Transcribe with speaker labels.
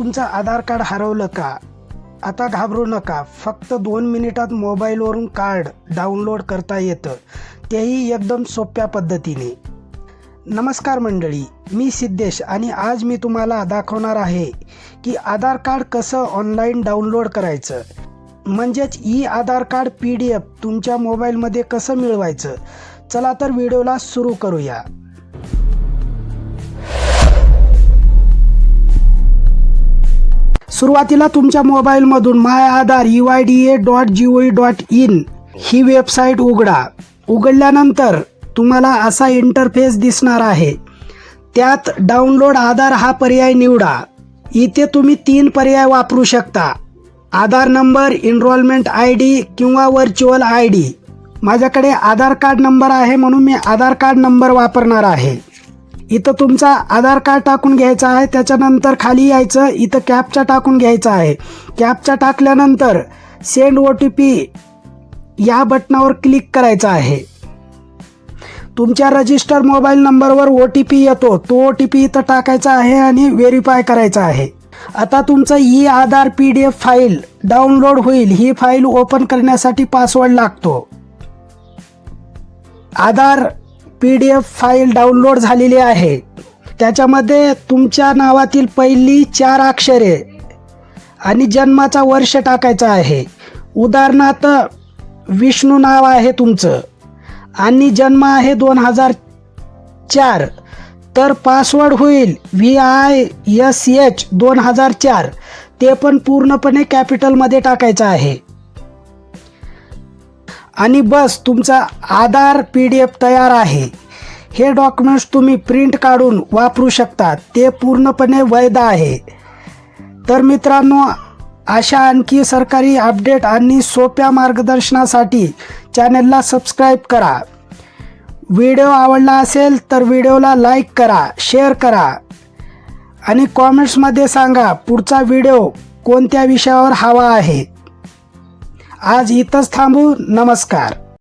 Speaker 1: तुमचं आधार कार्ड हरवलं का? आता घाबरू नका. फक्त दोन मिनिटात मोबाईलवरून कार्ड डाउनलोड करता येतं. तेही एकदम सोप्या पद्धतीने. नमस्कार मंडळी मी सिद्धेश आणि आज मी तुम्हाला दाखवणार आहे की आधार कार्ड कसं ऑनलाईन डाउनलोड करायचं. म्हणजेच e Aadhaar card P D F तुमच्या मोबाईलमध्ये कसं मिळवायचं? चला तर व्हिडिओला सुरू करूया. सुरुवातीला तुमच्या मोबाईलमधून my Aadhaar U I D A dot G O dot in he website उघडा. उघडल्यानंतर तुम्हाला असा इंटरफेस दिसणार आहे. त्यात डाउनलोड आधार हा पर्याय निवडा. इथे तुम्ही तीन पर्याय वापरू शकता. Aadhaar number enrolment I D किंवा व्हर्च्युअल आय डी माझ्याकडे आधार कार्ड नंबर आहे म्हणून मी आधार कार्ड नंबर वापरणार आहे. इथं तुमचा आधार कार्ड टाकून घ्यायचा आहे त्याच्यानंतर खाली यायचं इथं कॅपचा टाकून घ्यायचा आहे. कॅपचा टाकल्यानंतर सेंड ओ टी पी या बटनावर क्लिक करायचं आहे. तुमच्या रजिस्टर मोबाईल नंबरवर ओ टी पी येतो तो ओ टी पी इथं टाकायचा आहे आणि व्हेरीफाय करायचा आहे. आता तुमचं e Aadhaar P D F file download होईल ही फाईल ओपन करण्यासाठी पासवर्ड लागतो. Aadhaar P D F file download झालेली आहे. त्याच्यामध्ये तुमच्या नावातील पहिली चार अक्षरे आणि जन्माचा वर्ष टाकायचा आहे. उदाहरणार्थ विष्णू नाव आहे तुमचं आणि जन्म आहे दोन हजार चार. तर पासवर्ड होईल व्ही आय एस एच दोन हजार चार. ते पण पूर्णपणे कॅपिटलमध्ये टाकायचं आहे. आणि बस तुमचा आधार पी डी एफ तयार आहे. हे डॉक्युमेंट्स तुम्ही प्रिंट काढून वापरू शकता. ते पूर्णपणे वैध आहे. तर मित्रांनो अशा आणखी सरकारी अपडेट आणि सोप्या मार्गदर्शनासाठी चॅनलला सबस्क्राईब करा. व्हिडिओ आवडला असेल तर व्हिडिओला लाईक करा शेअर करा. आणि कॉमेंट्समध्ये सांगा पुढचा व्हिडिओ कोणत्या विषयावर हवा आहे? आज इथंच थांबू. नमस्कार.